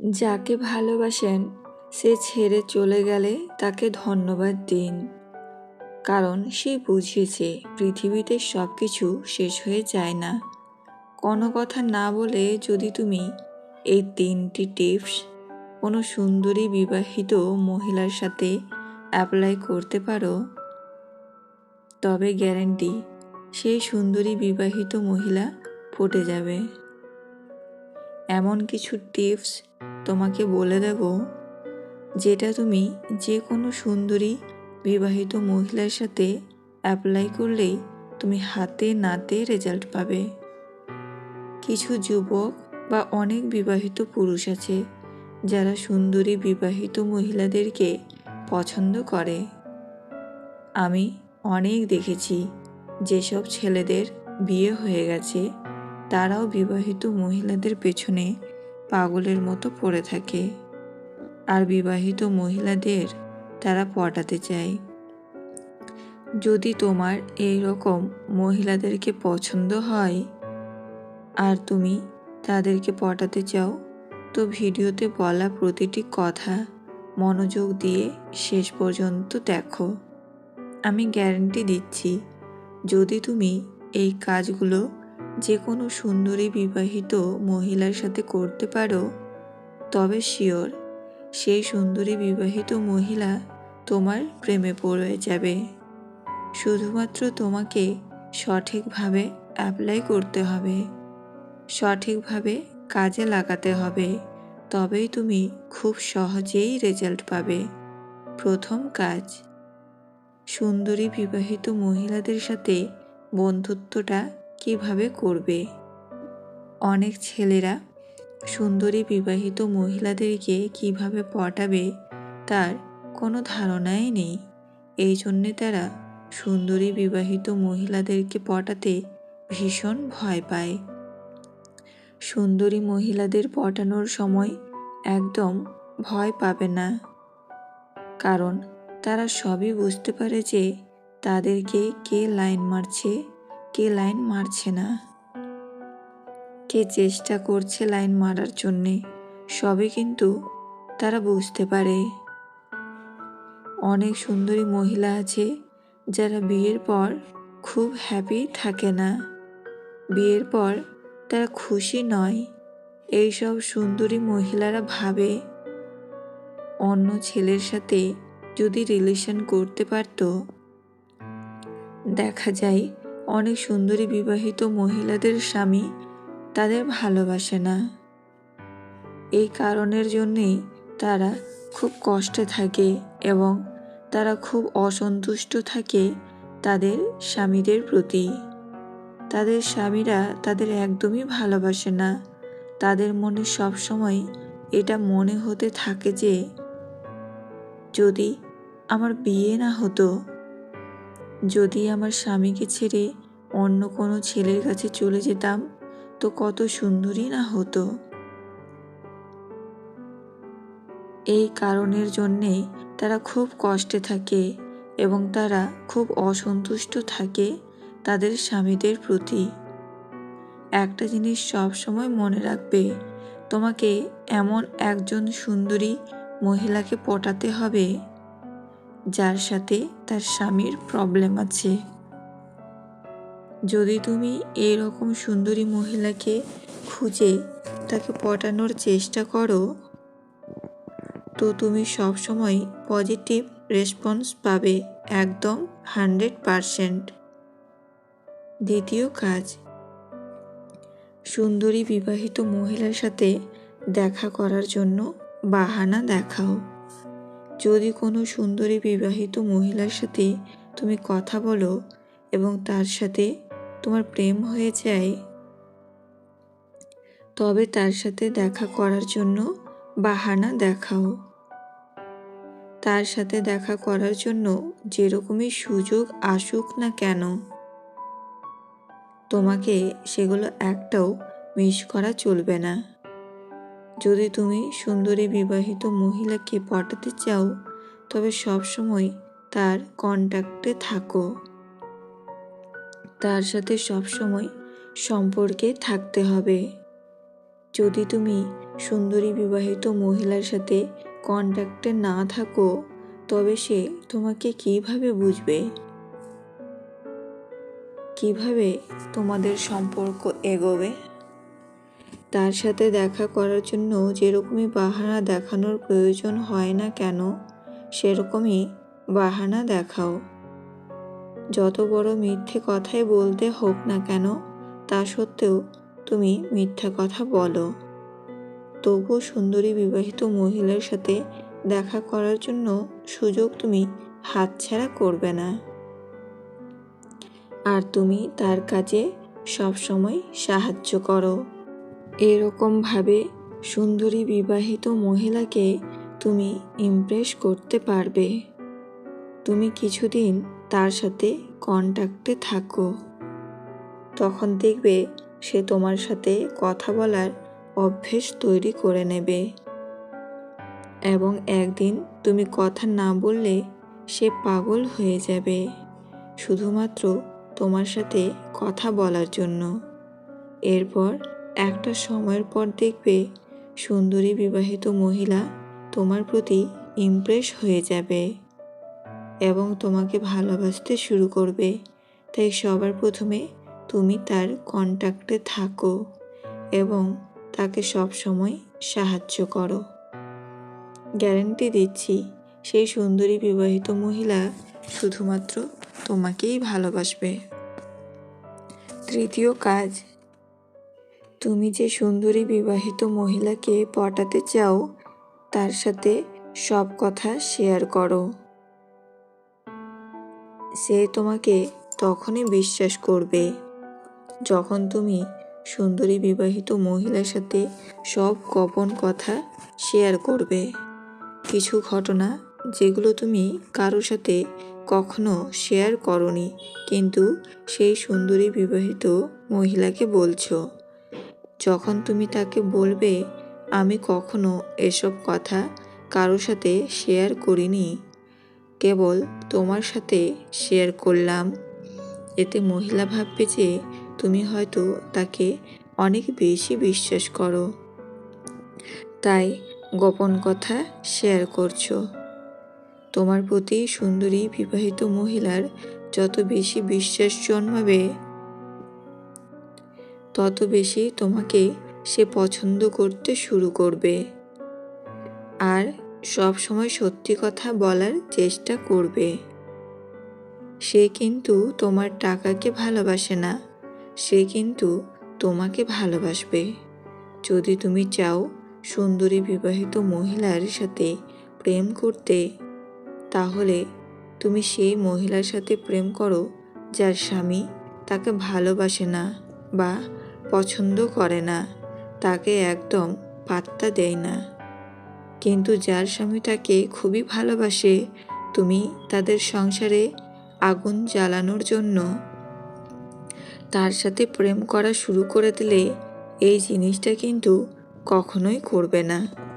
যাকে ভালোবাসেন, সে ছেড়ে চলে গেলে তাকে ধন্যবাদ দিন। কারণ সে বুঝিয়েছে পৃথিবীতে সব কিছু শেষ হয়ে যায় না। কোনো কথা না বলে যদি তুমি এই তিনটি টিপস কোনো সুন্দরী বিবাহিত মহিলার সাথে অ্যাপ্লাই করতে পারো, তবে গ্যারেন্টি সেই সুন্দরী বিবাহিত মহিলা ফুটে যাবে। এমন কিছু টিপস তোমাকে বলে দেব, যেটা তুমি যে কোনো সুন্দরী বিবাহিত মহিলার সাথে অ্যাপ্লাই করলেই তুমি হাতে নাতে রেজাল্ট পাবে। কিছু যুবক বা অনেক বিবাহিত পুরুষ আছে যারা সুন্দরী বিবাহিত মহিলাদেরকে পছন্দ করে। আমি অনেক দেখেছি যেসব ছেলেদের বিয়ে হয়ে গেছে তারাও বিবাহিত মহিলাদের পেছনে পাগলের মতো পড়ে থাকে। আর বিবাহিত মহিলাদের তারা পটাতে চায়। যদি তোমার এই রকম মহিলাদেরকে পছন্দ হয় আর তুমি তাদেরকে পটাতে চাও, তো ভিডিওতে বলা প্রতিটি কথা মনোযোগ দিয়ে শেষ পর্যন্ত দেখো। আমি গ্যারেন্টি দিচ্ছি, যদি তুমি এই কাজগুলো যে কোনো সুন্দরী বিবাহিত মহিলার সাথে করতে পারো, তবে শিওর সেই সুন্দরী বিবাহিত মহিলা তোমার প্রেমে পড়ে যাবে। শুধুমাত্র তোমাকে সঠিকভাবে অ্যাপ্লাই করতে হবে। সঠিকভাবে কাজে লাগাতে হবে। তবেই তুমি খুব সহজেই রেজাল্ট পাবে। প্রথম কাজ, সুন্দরী বিবাহিত মহিলাদের সাথে বন্ধুত্বটা কীভাবে করবে? অনেক ছেলেরা সুন্দরী বিবাহিত মহিলাদেরকে কীভাবে পটাবে তার কোনো ধারণাই নেই। এই জন্যে তারা সুন্দরী বিবাহিত মহিলাদেরকে পটাতে ভীষণ ভয় পায়। সুন্দরী মহিলাদের পটানোর সময় একদম ভয় পাবে না। কারণ তারা সবই বুঝতে পারে যে তাদেরকে কে লাইন মারছে। কে লাইন মারছে না। কে চেষ্টা করছে লাইন মারার জন্যে, সবই কিন্তু তারা বুঝতে পারে। অনেক সুন্দরী মহিলা আছে, যারা বিয়ের পর খুব হ্যাপি থাকে না। বিয়ের পর তারা খুশি নয়, এইসব সুন্দরী মহিলারা ভাবে। অন্য ছেলের সাথে যদি রিলেশন করতে পারত। দেখা যায় অনেক সুন্দরী বিবাহিত মহিলাদের স্বামী তাদের ভালোবাসে না। এই কারণের জন্যেই তারা খুব কষ্টে থাকে এবং তারা খুব অসন্তুষ্ট থাকে তাদের স্বামীদের প্রতি। তাদের স্বামীরা তাদের একদমই ভালোবাসে না। তাদের মনে সবসময় এটা মনে হতে থাকে যে, যদি আমার বিয়ে না হতো যদি আমার স্বামীকে ছেড়ে অন্য কোনো ছেলের কাছে চলে যেতাম, তো কত সুন্দরী না হতো। এই কারণের জন্যে তারা খুব কষ্টে থাকে এবং তারা খুব অসন্তুষ্ট থাকে তাদের স্বামীদের প্রতি। একটা জিনিস সব সময় মনে রাখবে, তোমাকে এমন একজন সুন্দরী মহিলাকে পটাতে হবে। যার সাথে তার স্বামীর প্রবলেম আছে। যদি তুমি এই রকম সুন্দরী মহিলাকে খুঁজে তাকে পটানোর চেষ্টা করো, তো তুমি সবসময় পজিটিভ রেসপন্স পাবে একদম হান্ড্রেড পারসেন্ট। দ্বিতীয় কাজ, সুন্দরী বিবাহিত মহিলার সাথে দেখা করার জন্য বাহানা দেখাও। যদি কোনো সুন্দরী বিবাহিত মহিলার সাথে তুমি কথা বলো এবং তার সাথে তোমার প্রেম হয়ে যায়, তবে তার সাথে দেখা করার জন্য বাহানা দেখাও। তার সাথে দেখা করার জন্য যেরকমই সুযোগ আসুক না কেন, তোমাকে সেগুলো একটাও মিস করা চলবে না। যদি তুমি সুন্দরী বিবাহিত মহিলাকে পটাতে চাও, তবে সবসময় তার কন্ট্যাক্টে থাকো। তার সাথে সবসময় সম্পর্কে থাকতে হবে। যদি তুমি সুন্দরী বিবাহিত মহিলার সাথে কন্ট্যাক্টে না থাকো, তবে সে তোমাকে কীভাবে বুঝবে? কীভাবে তোমাদের সম্পর্ক এগোবে? তার সাথে দেখা করার জন্য যেরকমই বাহানা দেখানোর প্রয়োজন হয় না কেন, সেরকমই বাহানা দেখাও। যত বড় মিথ্যে কথাই বলতে হোক না কেন, তা সত্ত্বেও তুমি মিথ্যা কথা বলো। তবুও সুন্দরী বিবাহিত মহিলার সাথে দেখা করার জন্য সুযোগ তুমি হাতছাড়া করবে না। আর তুমি তার কাজে সবসময় সাহায্য করো। এরকমভাবে সুন্দরী বিবাহিত মহিলাকে তুমি ইমপ্রেস করতে পারবে। তুমি কিছুদিন তার সাথে কন্ট্যাক্টে থাকো। তখন দেখবে সে তোমার সাথে কথা বলার অভ্যেস তৈরি করে নেবে। এবং একদিন তুমি কথা না বললে সে পাগল হয়ে যাবে। শুধুমাত্র তোমার সাথে কথা বলার জন্য। এরপর একটা সময়ের পর দেখবে সুন্দরী বিবাহিত মহিলা তোমার প্রতি ইমপ্রেস হয়ে যাবে এবং তোমাকে ভালোবাসতে শুরু করবে। তাই সবার প্রথমে তুমি তার কন্ট্যাক্টে থাকো এবং তাকে সব সময় সাহায্য করো। গ্যারেন্টি দিচ্ছি, সেই সুন্দরী বিবাহিত মহিলা শুধুমাত্র তোমাকেই ভালোবাসবে। তৃতীয় কাজ তুমি যে সুন্দরী বিবাহিত মহিলাকে পটাতে চাও, তার সাথে সব কথা শেয়ার করো। সে তোমাকে তখনই বিশ্বাস করবে, যখন তুমি সুন্দরী বিবাহিত মহিলার সাথে সব গোপন কথা শেয়ার করবে। কিছু ঘটনা যেগুলো তুমি কারোর সাথে কখনো শেয়ার করনি, কিন্তু সেই সুন্দরী বিবাহিত মহিলাকে বলছো। যখন তুমি তাকে বলবে, আমি কখনো এসব কথা কারোর সাথে শেয়ার করিনি, কেবল তোমার সাথে শেয়ার করলাম। এতে মহিলা ভাববে যে তুমি হয়তো তাকে অনেক বেশি বিশ্বাস করো। তাই গোপন কথা শেয়ার করছ। তোমার প্রতি সুন্দরী বিবাহিত মহিলার যত বেশি বিশ্বাস জন্মাবে তত বেশি তোমাকে সে পছন্দ করতে শুরু করবে। আর সব সময় সত্যি কথা বলার চেষ্টা করবে। সে কিন্তু তোমার টাকাকে ভালোবাসে না। সে কিন্তু তোমাকে ভালোবাসবে। যদি তুমি চাও সুন্দরী বিবাহিত মহিলার সাথে প্রেম করতে, তাহলে তুমি সেই মহিলার সাথে প্রেম করো যার স্বামী তাকে ভালোবাসে না বা পছন্দ করে না, তাকে একদম পাত্তা দেয় না। কিন্তু যার স্বামী তাকে খুবই ভালোবাসে, তুমি তাদের সংসারে আগুন জ্বালানোর জন্য তার সাথে প্রেম করা শুরু করে দিলে এই জিনিসটা কিন্তু কখনোই করবে না।